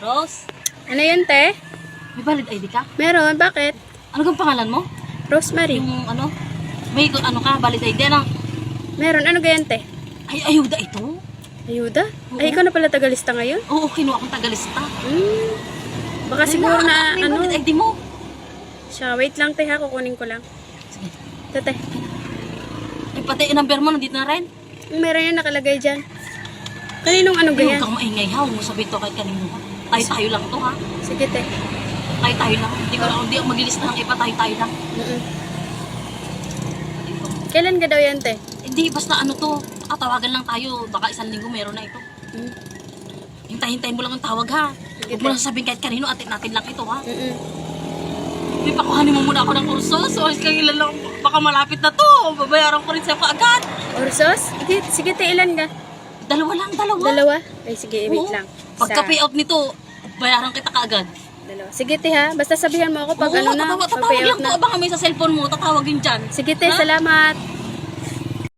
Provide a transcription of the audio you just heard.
Rose, Ano yun, te? may valid ID ka? Meron, bakit? Ano kang pangalan mo? Rosemary. Yung ano? May ano ka, valid ID na. Meron, ano ganyan, te? Ay, ayuda ito. Ayuda? Oo. Ay, ikaw na pala tagalista ngayon? Oo, kinuha akong tagalista. Hmm. Baka siguro na, may ano, valid ID mo. siya, wait lang, te, ha, kukunin ko lang. Sige. Ito, te. Ay, pati yung number mo, nandito na rin. Meron yan nakalagay dyan. Kaninong ano Huwag ganyan? kang maingay ha, huwag mo sabihin to kahit kanino. Tayo-tayo lang to ha. Sige, te. Tayo-tayo lang. Hindi ko hindi ako maglilista ng iba, tayo-tayo lang. Mm-mm. Kailan ka daw yan, te? Hindi, basta ano to, ah, tawagan lang tayo. Baka isang linggo meron na ito. Mm. Hintayin-hintayin mo lang ang tawag ha. Sige, Huwag mo te. lang sabihin kahit kanino, atin natin lang ito ha. Mm-mm. Hindi pa kuhanin mo muna ako ng kurso. So, kailan lang, baka malapit na to. Babayaran ko rin sa'yo kaagad. Orsos? Sige, sige, te, ilan ka? Dalawa lang, dalawa. Dalawa? Ay, sige, wait Oo. lang. Pagka Isa, payout nito, bayaran kita kaagad. Dalawa. Sige, te, ha? Basta sabihan mo ako pag Oo, ano na, tatawa- pag tatawag payout lang. Abangan mo yung sa cellphone mo, tatawagin dyan. Sige, te, Ha? salamat.